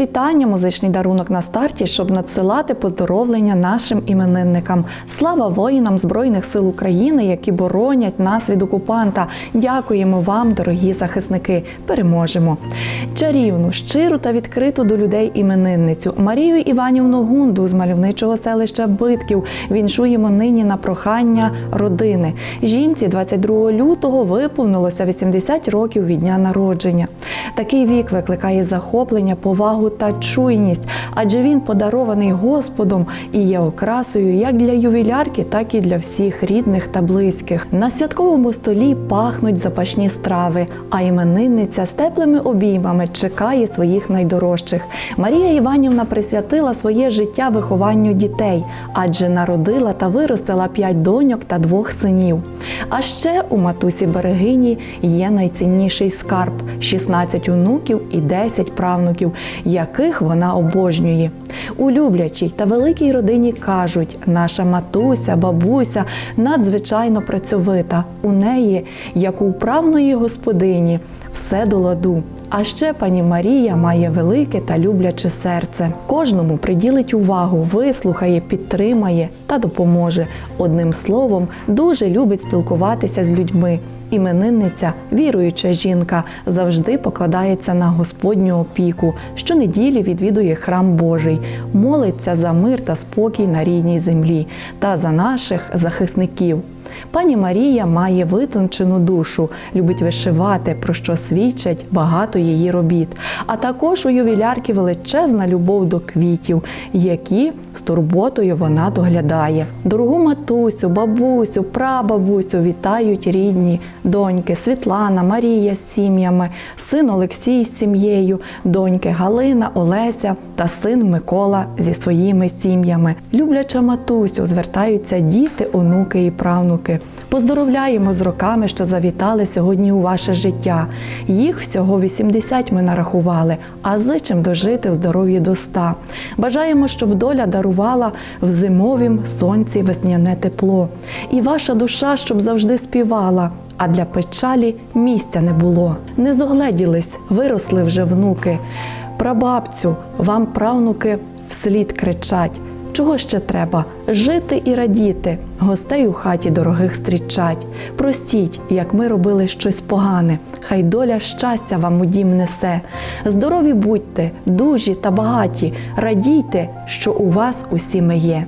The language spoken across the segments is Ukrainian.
вітання, музичний дарунок на старті, щоб надсилати поздоровлення нашим іменинникам. Слава воїнам Збройних сил України, які боронять нас від окупанта. Дякуємо вам, дорогі захисники. Переможемо. Чарівну, щиру та відкриту до людей іменинницю Марію Іванівну Гунду з мальовничого селища Битків віншуємо нині на прохання родини. Жінці 22 лютого виповнилося 80 років від дня народження. Такий вік викликає захоплення, повагу та чуйність, адже він подарований Господом і є окрасою як для ювілярки, так і для всіх рідних та близьких. На святковому столі пахнуть запашні страви, а іменинниця з теплими обіймами чекає своїх найдорожчих. Марія Іванівна присвятила своє життя вихованню дітей, адже народила та виростила п'ять доньок та двох синів. А ще у матусі берегині є найцінніший скарб 16 онуків і 10 правнуків, яких вона обожнює. У люблячій та великій родині кажуть, наша матуся, бабуся надзвичайно працьовита. У неї, як у вправної господині, все до ладу. А ще пані Марія має велике та любляче серце. Кожному приділить увагу, вислухає, підтримає та допоможе. Одним словом, дуже любить спілкуватися з людьми. Іменинниця, віруюча жінка, завжди покладається на Господню опіку. Щонеділі відвідує храм Божий, молиться за мир та спокій на рідній землі та за наших захисників. Пані Марія має витончену душу, любить вишивати, про що свідчать багато її робіт. А також у ювілярки величезна любов до квітів, які з турботою вона доглядає. Дорогу матусю, бабусю, прабабусю вітають рідні доньки Світлана, Марія з сім'ями, син Олексій з сім'єю, доньки Галина, Олеся та син Микола зі своїми сім'ями. Любляча матусю, звертаються діти, онуки і правнуки. Поздоровляємо з роками, що завітали сьогодні у ваше життя. Їх всього 80 ми нарахували, а зичим дожити в здоров'ї до 100. Бажаємо, щоб доля дарувала в зимовім сонці весняне тепло. І ваша душа, щоб завжди співала. А для печалі місця не було. Не зогледілись, виросли вже внуки. Прабабцю, вам правнуки вслід кричать. Чого ще треба? Жити і радіти, гостей у хаті дорогих стрічать. Простіть, як ми робили щось погане, хай доля щастя вам у дім несе. Здорові будьте, дужі та багаті, радійте, що у вас усі ми є.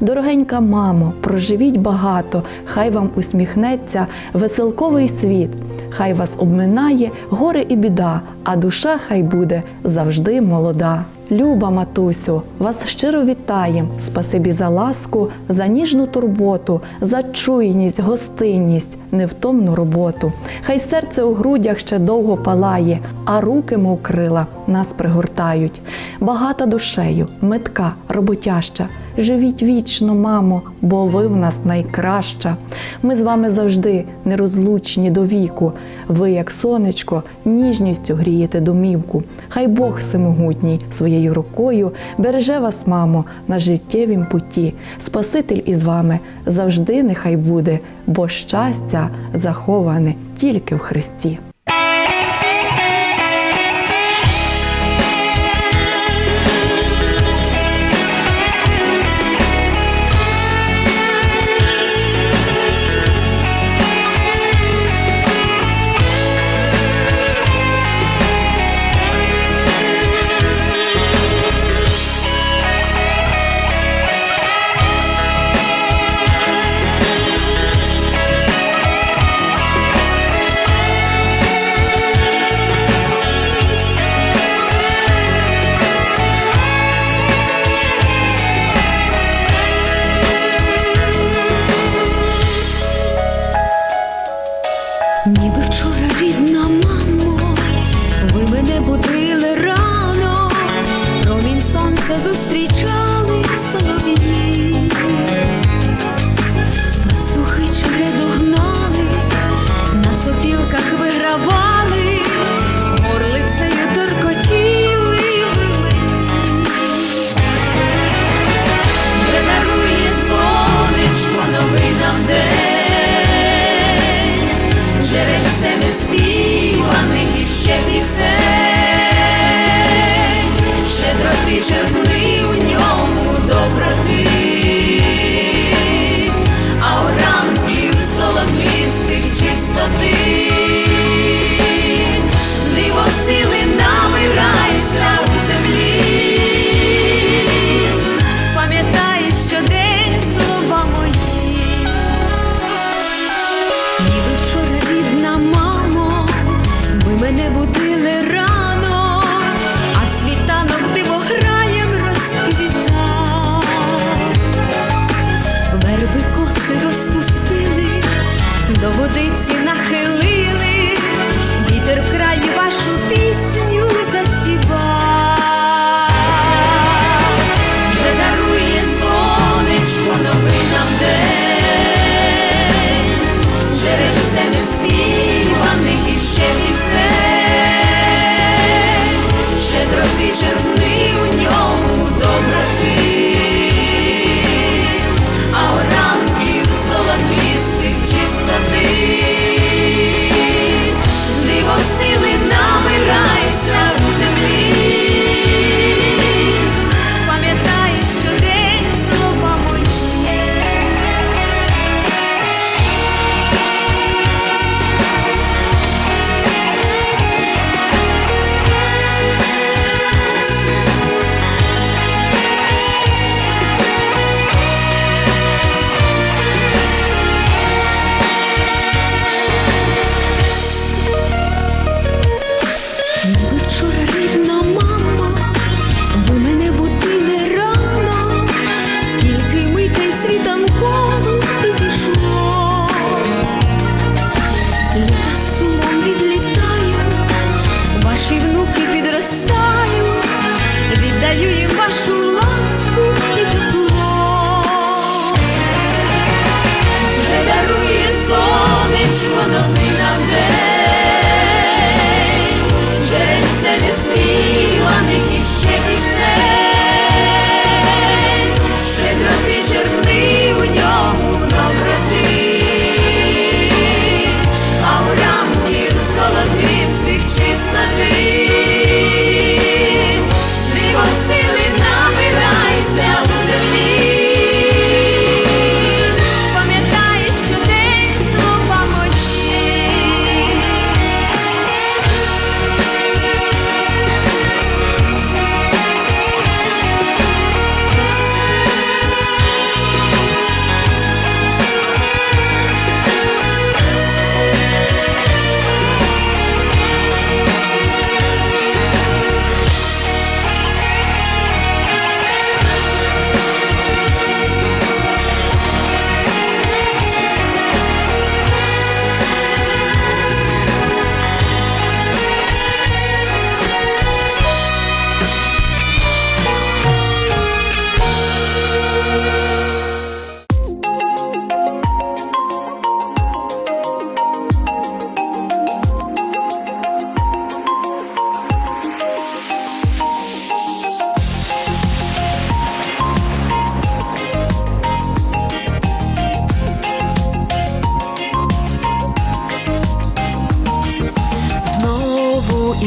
Дорогенька мамо, проживіть багато, хай вам усміхнеться веселковий світ, хай вас обминає горе і біда, а душа хай буде завжди молода. Люба матусю, вас щиро вітаєм. Спасибі за ласку, за ніжну турботу, за чуйність, гостинність, невтомну роботу. Хай серце у грудях ще довго палає, а руки, мов крила, нас пригортають. Багата душею, метка, роботяща. Живіть вічно, мамо, бо ви в нас найкраща. Ми з вами завжди нерозлучні до віку. Ви, як сонечко, ніжністю грієте домівку. Хай Бог всемогутній своєю рукою береже вас, мамо, на життєвім путі. Спаситель із вами завжди нехай буде, бо щастя заховане тільки в Христі.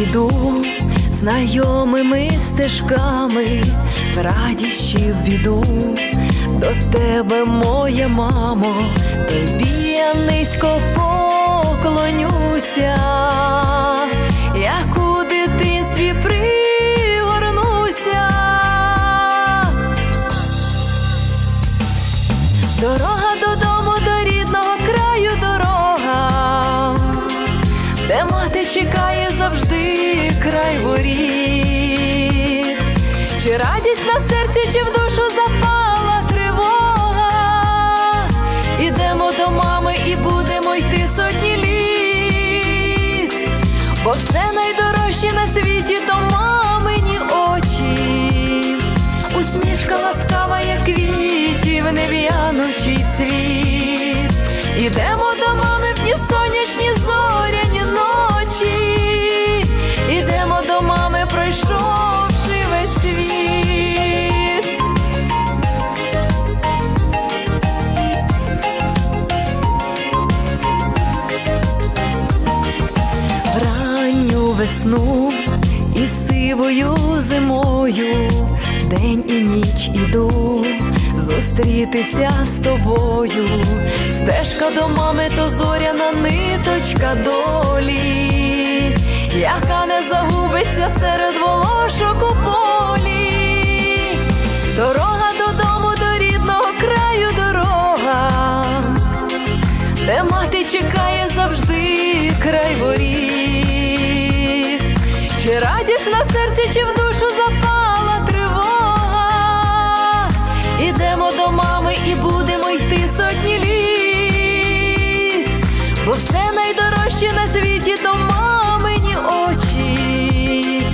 Іду знайомими стежками, в в біду. До тебе, моя мамо, тобі я низько поклонюся, і будемо йти сотні літ, бо все найдорожче на світі то мамині очі. Усмішка ласкава, як квітів, нев'янучий цвіт. Ідемо до мами зимою, день і ніч іду зустрітися з тобою. Стежка до мами то зоряна ниточка долі, яка не загубиться серед волошок у полі. Дорога додому, до рідного краю дорога де мати чекає завжди край воріт. Чи радість на серці, чи в душу запала Ідемо до мами і будемо йти сотні літ, бо все найдорожче на світі то мамині очі.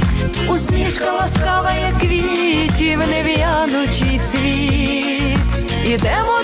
Усмішка ласкава, як квітів, нев'янучий цвіт. Ідемо